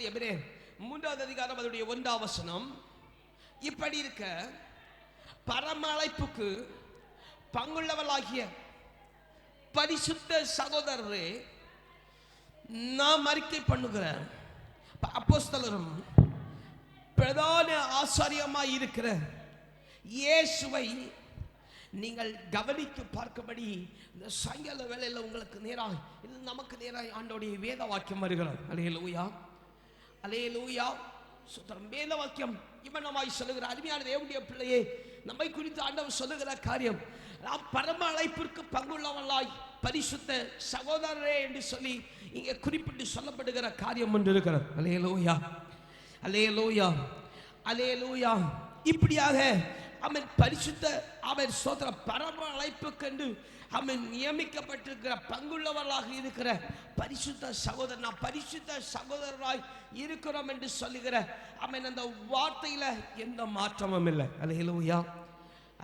எபிரே மூன்றாவது அதிகாரம் அதனுடைய ஒன்றாம் வசனம். இப்படி இருக்க பரம அழைப்புக்கு பங்குள்ளவளாகிய பரிசுத்த சகோதரரே நாம் அறிக்கை பண்ணுகிற அப்போஸ்தலரும் பிரதான ஆசாரியமாய் இருக்கிற இயேசுவை நீங்கள் கவனித்து பார்க்கபடி இந்த சாயங்கால வேலையில் உங்களுக்கு நேராக இது நமக்கு நேராக ஆண்டோடைய வேத வாக்கியம் வருகிறது. அலே லூயா அலே லூயா சுத்தரம் வேத வாக்கியம். இவனமாய் சொல்லுகிற அருமையான தேவனுடைய பிள்ளையே நம்மை குறித்து ஆண்டவர் சொல்லுகிற காரியம் நாம் பரம அழைப்பிற்கு பங்குள்ளவளாய் பரிசுத்த சகோதரரே என்று சொல்லி இங்கே குறிப்பிட்டு சொல்லப்படுகிற காரியம் ஒன்று இருக்கிறது அலே லூயா அலே லூயா அலே லூயா இப்படியாக அவன் பரிசுத்த அவன் சோதர பரம அழைப்பு கண்டு அவன் நியமிக்கப்பட்டிருக்கிற பங்குள்ளவர்களாக இருக்கிற பரிசுத்த சகோதரன் நான் பரிசுத்த சகோதரராய் இருக்கிறோம் என்று சொல்லுகிற அவன் அந்த வார்த்தையில் எந்த மாற்றமும் இல்லை. அலேலூயா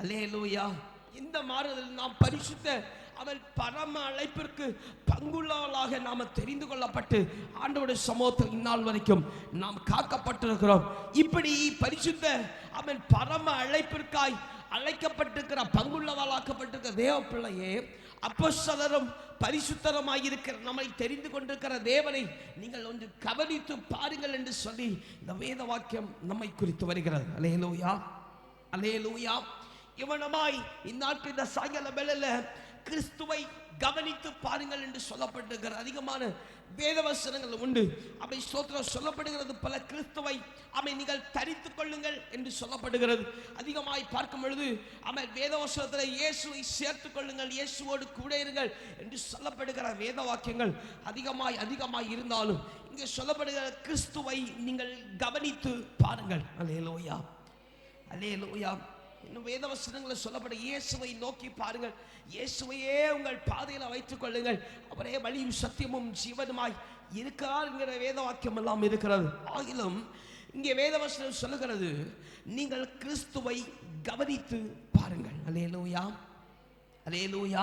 அலேலூயா இந்த மாறுதல் நாம் பரிசுத்த அவன் பரம அழைப்பிற்கு பங்குள்ளவர்களாக நாம் தெரிந்து கொள்ளப்பட்டு ஆண்டோட சமூகத்தில் இந்நாள் வரைக்கும் நாம் காக்கப்பட்டிருக்கிறோம். இப்படி பரிசுத்த அவன் பரம அழைப்பிற்காய் அழைக்கப்பட்டிருக்கிற பங்குள்ளவளாக்கப்பட்டிருக்கிற தேவ பிள்ளையே அப்போஸ்தலரும் பரிசுத்தரமாய் இருக்கிற நம்மை தெரிந்து கொண்டிருக்கிற தேவனை நீங்கள் ஒன்று கவனித்து பாருங்கள் என்று சொல்லி இந்த வேத வாக்கியம் நம்மை குறித்து வருகிறது. அலேலூயா அலேலூயா இவனமாய் இந்நாட்டு இந்த சாயங்கால வேளையில கிறிஸ்துவை கவனித்து பாருங்கள் என்று சொல்லப்பட்டிருக்கிற அதிகமான வேதவசனங்கள் உண்டு. அவை ஸ்தோத்திரம் சொல்லப்படுகிறது பல கிறிஸ்துவை அவை நீங்கள் தரித்து கொள்ளுங்கள் என்று சொல்லப்படுகிறது. அதிகமாய் பார்க்கும் பொழுது அவன் வேதவசனத்தில் இயேசுவை சேர்த்துக் கொள்ளுங்கள் இயேசுவோடு கூட இருங்கள் என்று சொல்லப்படுகிற வேத வாக்கியங்கள் அதிகமாய் அதிகமாய் இருந்தாலும் இங்கே சொல்லப்படுகிற கிறிஸ்துவை நீங்கள் கவனித்து பாருங்கள். அலே லோயா அலே லோயா இன்னும் வேதவசனங்களை சொல்லப்பட இயேசுவை நோக்கி பாருங்கள். இயேசுவையே உங்கள் பாதையில் வைத்துக் கொள்ளுங்கள். அவரே வழியும் சத்தியமும் ஜீவனுமாய் இருக்கிறார் என்கிற வேத வாக்கியம் எல்லாம் இருக்கிறது. ஆகிலும் இங்கே வேதவசனம் சொல்லுகிறது நீங்கள் கிறிஸ்துவை கவனித்து பாருங்கள். Alleluia alleluia